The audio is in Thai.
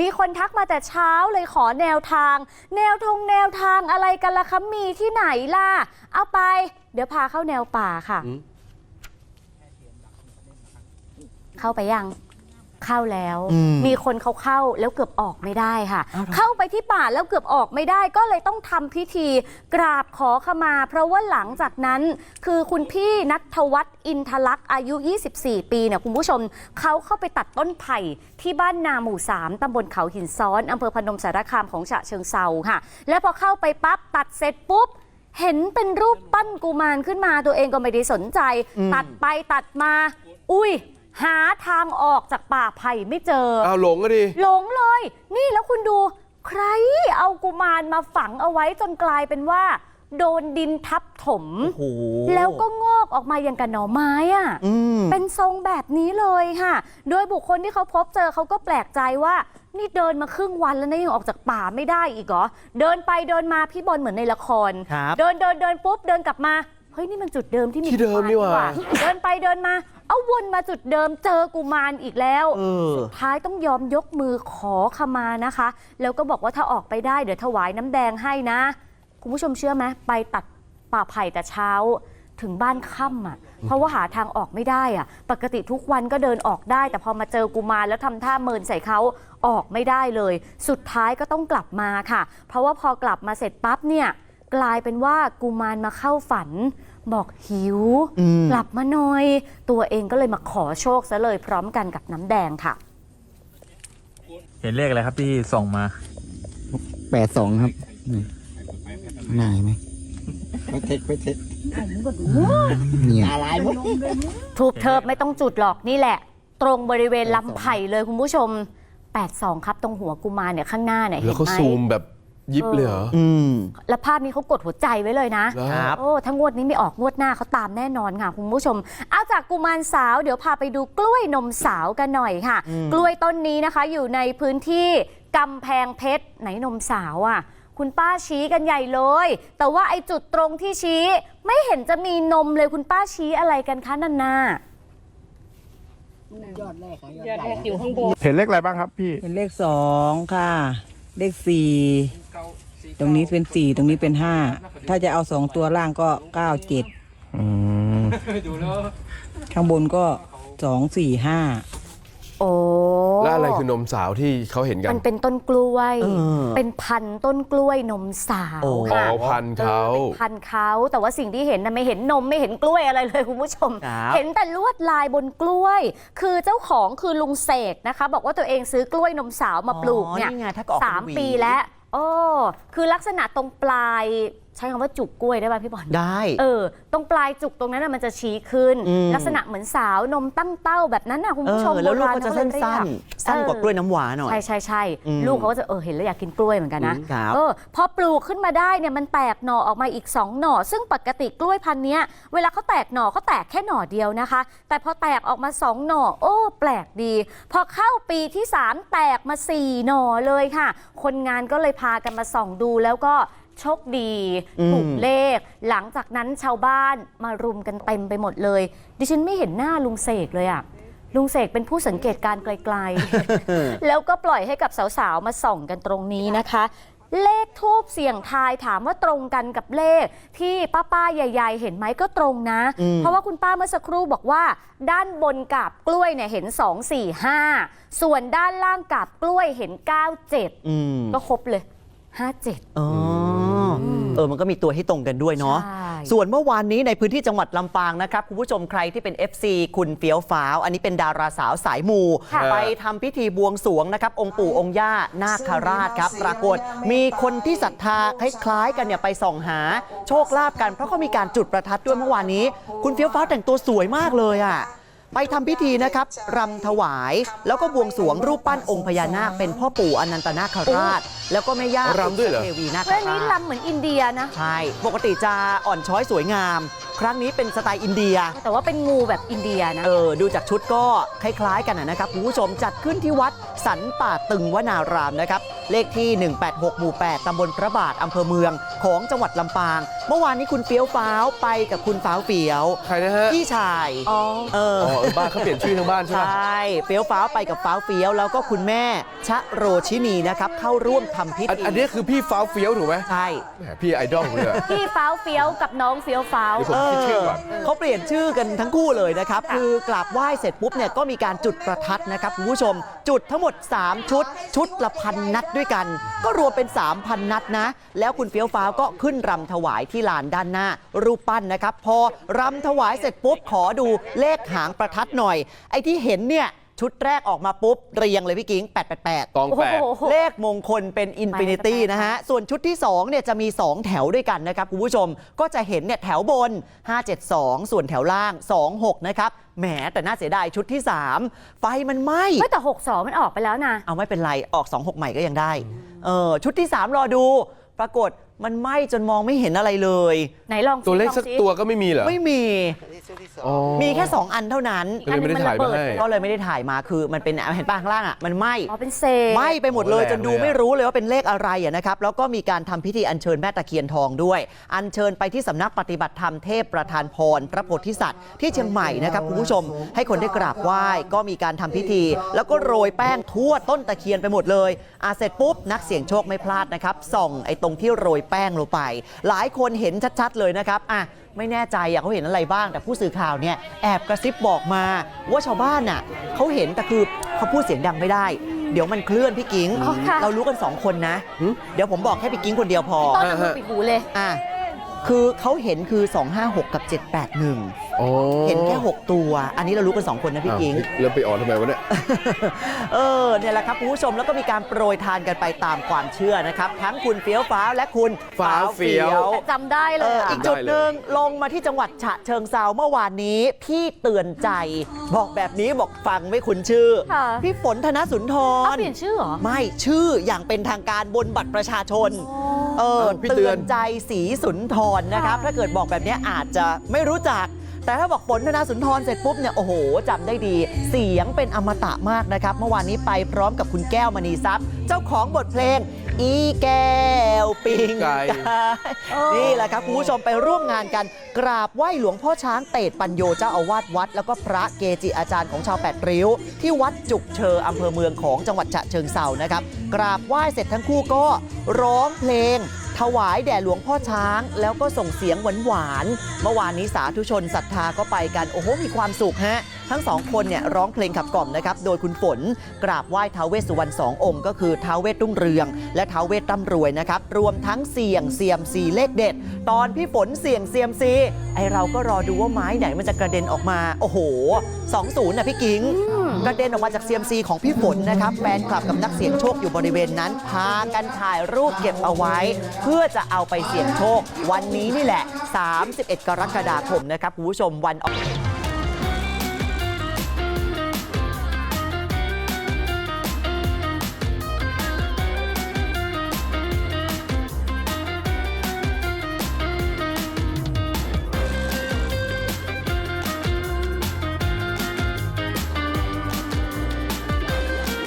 มีคนทักมาแต่เช้าเลยขอแนวทาง แนวทงแนวทางอะไรกันล่ะคะมีที่ไหนล่ะ เอาไป เดี๋ยวพาเข้าแนวป่าค่ะอืมเข้าไปยัง เข้าแล้ว อืมมีคนเขาเข้าแล้วเกือบออกไม่ได้ค่ะ อ้าวเหรอ เข้าไปที่ป่าแล้วเกือบออกไม่ได้ ก็เลยต้องทำพิธีกราบขอขมา เพราะว่าหลังจากนั้น คือคุณพี่นัทวัฒน์อินทลักษณ์อายุ 24 ปีเนี่ยคุณผู้ชมเขาเข้าไปตัดต้นไผ่ที่บ้านนาหมู่ 3ตำบลเขาหินซ้อนอำเภอพนมสารคามของฉะเชิงเซาค่ะ และพอเข้าไปปั๊บตัดเสร็จปุ๊บ เห็นเป็นรูปปั้นกุมารขึ้นมาตัวเองก็ไม่ได้สนใจ ตัดไปตัดมา อุ้ย หาทางออกจากป่าไผ่ไม่เจออ้าวหลงก็ดิหลงเลย นี่แล้วคุณดู ใครเอากุมารมาฝังเอาไว้จนกลายเป็นว่า โดนดินทับถม โอ้โห แล้วก็งอกออกมาอย่างกับหน่อไม้อะ อืม เป็นทรงแบบนี้เลยค่ะ โดยบุคคลที่เขาพบเจอเขาก็แปลกใจว่า นี่เดินมาครึ่งวันแล้วนะยังออกจากป่าไม่ได้อีกเหรอ เดินไปเดินมาพี่บอลเหมือนในละคร ครับ เดินเดินเดินปุ๊บเดินกลับมา เฮ้ยนี่มันจุดเดิมที่มีที่เดิมนี่หว่า กุรเดินไปเดินมา เอาวนมาจุดเดิมเจอกุมารอีกแล้ว เออ สุดท้ายต้องยอมยกมือขอขมานะคะ แล้วก็บอกว่าถ้าออกไปได้เดี๋ยวถวายน้ำแดงให้นะ คุณผู้ชมเชื่อไหมไปตัดป่าไผ่แต่เช้าถึงบ้านค่ำอะ เพราะว่าหาทางออกไม่ได้อะ ปกติทุกวันก็เดินออกได้ แต่พอมาเจอกุมารแล้วทำท่าเมินใส่เขาออกไม่ได้เลย สุดท้ายก็ต้องกลับมาค่ะ เพราะว่าพอกลับมาเสร็จปั๊บเนี่ย กลายเป็นว่ากุมารมาเข้าฝัน บอกหิวอืมกลับมาหน่อย ตัวเองก็เลยมาขอโชคซะเลยพร้อมกันกับน้ำแดงค่ะ เห็นเลขอะไรครับที่ส่งมาแปดสองครับนี่นายไหมไม่เทคไม่เทคเนี่ย อะไรมุกทูบเทิบไม่ต้องจุดหรอกนี่แหละ ตรงบริเวณลำไผ่เลยคุณผู้ชม 82 ครับ ตรงหัวกุมารเนี่ยข้างหน้าเนี่ยแล้เห็วนเขาไหมซูมแบบ ยิบเลยเหรออืมและภาพนี้เขากดหัวใจไว้เลยนะ ครับ โอ้ถ้างวดนี้ไม่ออกงวดหน้าเขาตามแน่นอนค่ะคุณผู้ชม เอาจากกุมารสาวเดี๋ยวพาไปดูกล้วยนมสาวกันหน่อยค่ะ อืม กล้วยต้นนี้นะคะ อยู่ในพื้นที่กำแพงเพชรไหนนมสาวอะ คุณป้าชี้กันใหญ่เลย แต่ว่าไอ้จุดตรงที่ชี้ ไม่เห็นจะมีนมเลยคุณป้าชี้อะไรกันคะนันนาเห็นเลขอะไรบ้างครับพี่ เป็นเลขสองค่ะ เลขสี่ ตรงนี้เป็นสี่ตรงนี้เป็นห้าถ้าจะเอาสองตัวล่างก็เก้าเจ็ดอืมข้างบนก็สองสี่ห้าโอ้แล้วอะไรคือนมสาวที่เขาเห็นกัน มันเป็นต้นกล้วยเออเป็นพันธุ์ต้นกล้วยนมสาวโอ้อ๋อค่ะพันธุ์เขาออเป็นพันธุ์เขาแต่ว่าสิ่งที่เห็นนะไม่เห็นนมไม่เห็นกล้วยอะไรเลยคุณผู้ชมครับเห็นแต่ลวดลายบนกล้วย คือเจ้าของคือลุงเสกนะคะ บอกว่าตัวเองซื้อกล้วยนมสาวมาปลูกเนี่ยอ๋อไงถ้าก็ออกสามเป็นหปีแล้ว โอ้คือลักษณะตรงปลาย ใช้คำว่าจุกกล้วยได้ป่ะพี่บอลได้ เออ ตรงปลายจุกตรงนั้นนะมันจะชี้ขึ้นอืมลักษณะเหมือนสาวนมตั้งเต้าแบบนั้นนะคุณเอผู้ชอมแล้วลูกโบราณก็จะเขาสั้เลยเรียนๆสั้นกว่ากล้วยน้ำหวานหน่อย ใช่ใช่ใช่อืมลูกเขาก็จะเออเห็นแล้วอยากกินกล้วยเหมือนกันนะอืมครับเออพอปลูกขึ้นมาได้เนี่ยมันแตกหน่อออกมาอีก 2 หน่อ ซึ่งปกติกล้วยพันธุ์เนี้ยเวลาเขาแตกหน่อเขาแตกแค่หน่อเดียวนะคะ แต่พอแตกออกมา 2 หน่อ โอ้ แปลกดี พอเข้าปีที่ 3 แตกมา 4 หน่อเลยค่ะ คนงานก็เลยพากันมาส่องดูแล้วก็ โชคดีอืมถูกเลข หลังจากนั้นชาวบ้านมารุมกันเต็มไปหมดเลย ดิฉันไม่เห็นหน้าลุงเสกเลยอะลุงเสกเป็นผู้สังเกตการณ์ไกลๆ แล้วก็ปล่อยให้กับสาวๆ มาส่องกันตรงนี้นะคะ เลขทูบเสี่ยงทายถามว่าตรงกันกับเลขที่ป้าป้าๆใหญ่ๆ เห็นไหมก็ตรงนะอืมเพราะว่าคุณป้าเมื่อสักครู่บอกว่า ด้านบนกับกล้วยเนี่ยเห็น 2 4 5 ส่วนด้านล่างกับกล้วยเห็น 9 7อืมก็ครบเลย 5 7อ๋ออ เออมันก็มีตัวให้ตรงกันด้วยเนาะใช่ส่วนเมื่อวานนี้ในพื้นที่จังหวัดลำปางนะครับคุณผู้ชมใครที่เป็น FC คุณเฟี้ยวฟ้าว อันนี้เป็นดาราสาวสายมูค่ะไปทำพิธีบวงสรวงนะครับ องค์ปู่องค์ย่านาคราชครับ ปรากฏมีคนที่ศรัทธาคล้ายๆ กันเนี่ยไปส่องหาโชคลาภกัน เพราะเขามีการจุดประทัดด้วยเมื่อวานนี้ คุณเฟี้ยวฟ้าวแต่งตัวสวยมากเลยอะไปทำพิธีนะครับรำถวาย แล้วก็บวงสรวงรูปปั้นองค์พญานาคเป็นพ่อปู่อนันตนาคราช แล้วก็แม่ย่ารำด้วยเหรอ เทวีนาคเรื่องนี้ราชลำเหมือนอินเดียนะ ใช่ ปกติจะอ่อนช้อยสวยงาม ครั้งนี้เป็นสไตล์อินเดีย แต่ว่าเป็นงูแบบอินเดียนะ เออ ดูจากชุดก็คล้าย ๆ กันนะนะครับคุณผู้ชมจัดขึ้นที่วัดสันป่าตึงวนารามนะครับ เลขที่ 186 หมู่ 8 ตำบลพระบาท อำเภอเมืองของจังหวัดลำปาง เมื่อวานนี้คุณเฟี้ยวฟ้าวไปกับคุณฟ้าวเฟี้ยวใครนะฮะ พี่ชาย อ๋อ เออ อ๋อเออบ้านเขาเปลี่ยนชื่อทั้งบ้านใช่ใชไหม่เฟี้ยวฟ้าวไปกับฟ้าวเฟี้ยวแล้วก็คุณแม่ชะโรชินีนะครับเข้าร่วมทำพิอันธีอันนี้คือพี่ฟ้าวเฟี้ยวถูกไหมใช่ แหมพี่ไอดอลผมเลยอะพี่ฟ้าวเฟี้ยวกับน้องเฟี้ยวฟ้าว เดี๋ยวผมคิดชื่อก่อนเขาเปลี่ยนชื่อกันทั้งคู่เลยนะครับ คือกราบไหว้เสร็จปุ๊บเนี่ยก็มีการจุดประทัดนะครับคุณผู้ชม จุดทั้งหมด 3 ชุด ชุดละพันนัดด้วยกัน ก็รวมเป็น 3,000 นัดนะ แล้วคุณเฟี้ยวฟ้าวก็ขึ้นรำถวายที่ลานด้านหน้า รูปปั้นนะครับ พอรำถวายเสร็จปุ๊บขอดูเลขหางประทัดหน่อย ไอ้ที่เห็นเนี่ย ชุดแรกออกมาปุ๊บ เรียงเลยพี่กิ้ง 888 ตองแปด โอ้โห เลขมงคลเป็นอินฟินิตี้นะฮะ ส่วนชุดที่2เนี่ยจะมี 2 แถวด้วยกันนะครับ คุณผู้ชมก็จะเห็นเนี่ยแถวบน 572 ส่วนแถวล่าง 26 นะครับ แหมแต่น่าเสียดายชุดที่ 3 ไฟมันไหม้เฮ้ยแต่หกสองมันออกไปแล้วนะ เอาไม่เป็นไร ออก 26 ใหม่ก็ยังได้เออชุดที่ 3 รอดู ปรากฏมันไหม้จนมองไม่เห็นอะไรเลย ไหนลองสิตัวเลของสักสิตัวก็ไม่มีเหรอ ไม่มี อ๋อ มีแค่ 2 อันเท่านั้นก็เลยไม่ได้ถ่ายมาให้ ก็เลยไม่ได้ถ่ายมาคือมันเป็นเห็นป้าข้างล่างอะมันไหม้อ๋อเป็นเศษไหม้ไปหมดเลยโอ้แรงจนดูเลยอะ ไม่รู้เลยว่าเป็นเลขอะไรอะนะครับแล้วก็มีการทำพิธีอัญเชิญแม่ตะเคียนทองด้วย อัญเชิญไปที่สำนักปฏิบัติธรรมเทพประธานพรพระโพธิสัตว์ที่เชียงใหม่นะครับคุณผู้ชมให้คนได้กราบไหว้ก็มีการทำพิธี แล้วก็โรยแป้งทั่วต้นตะเคียนไปหมดเลยอาเสร็จปุ๊บนักเสี่ยงโชคไม่พลาดนะครับส่องไอ้ตรงที่โรยแป้งลงไป หลายคนเห็นชัดๆเลยนะครับอะ ไม่แน่ใจอะเขาเห็นอะไรบ้าง แต่ผู้สื่อข่าวเนี่ยแอบกระซิบบอกมา ว่าชาวบ้านน่ะเขาเห็นแต่คือเขาพูดเสียงดังไม่ได้ เดี๋ยวมันเคลื่อนพี่กิ้ง อ๋อค่ะ เรารู้กัน2คนนะหึเดี๋ยวผมบอกแค่พี่กิ้งคนเดียวพอ ต้นเอามือปิดหูเลย อะ คือเขาเห็นคือ 256 กับ 781 อ๋อเห็นแค่ 6 ตัว อันนี้เรารู้กัน 2 คนนะพี่อ้าวกิ้งแล้วไปออกทำไมวะเนี่ย เออเนี่ยแหละครับคุณผู้ชมแล้วก็มีการโปรยทานกันไปตามความเชื่อนะครับ ทั้งคุณเฟี้ยวฟ้าวและคุณฟ้าวเฟี้ยวจำได้เลเอยออะอีกจุดหนึ่งลงมาที่จังหวัดฉะเชิงเซาเมื่อวานนี้ พี่เตือนใจ บอกแบบนี้บอกฟังไม่คุ้นชื่อ ค่ะ พี่ฝนธนสุนทเอารเปลี่ยนชื่อเหรอ ไม่ชื่ออย่างเป็นทางการบนบัตรประชาชนเอ ออ้าวพี่เตืเตืออนน ใจสีสุนทรนะครับค่ะถ้าเกิดบอกแบบนี้อาจจะไม่รู้จัก แต่ถ้าบอกฝนธนาสุนทรเสร็จปุ๊บเนี่ยโอ้โหจำได้ดี เสียงเป็นอมตะมากนะครับ เมื่อวานนี้ไปพร้อมกับคุณแก้วมณีทรัพย์ เจ้าของบทเพลง อีแก้วปิงไก่นี่แหละครับคุณผู้ชมไปร่วมงานกัน กราบไหว้หลวงพ่อช้างเตดปัญโยเจ้าอาวาสวัด แล้วก็พระเกจิอาจารย์ของชาวแปดริ้ว ที่วัดจุกเชออำเภอเมืองของจังหวัดฉะเชิงเซานะครับกราบไหว้เสร็จทั้งคู่ก็ร้องเพลง ถวายแด่หลวงพ่อช้าง แล้วก็ส่งเสียงหวานๆเมื่อวานนี้สาธุชนศรัทธาก็ไปกันโอ้โหมีความสุขฮะทั้งสองคนเนี่ยร้องเพลงขับกล่อมนะครับโดยคุณฝนกราบไหว้ท้าวเวสสุวรรณสององค์ ก็คือท้าวเวสรุ่งเรือง และท้าวเวสร่ำรวยนะครับรวมทั้งเสี่ยงเซียมซีเลขเด็ด ตอนพี่ฝนเสี่ยงเซียมซีไอเราก็รอดูว่าไม้ไหนมันจะกระเด็นออกมา โอ้โห 20นะพี่กิง กระเด็นออกมาจากเซียมซีของพี่ฝนนะครับแฟนคลับกับนักเสี่ยงโชคอยู่บริเวณนั้น พากันถ่ายรูปเก็บเอาไว้ เพื่อจะเอาไปเสี่ยงโชค วันนี้นี่แหละ 31 กรกฎาคมนะครับคุณผู้ชมวันออก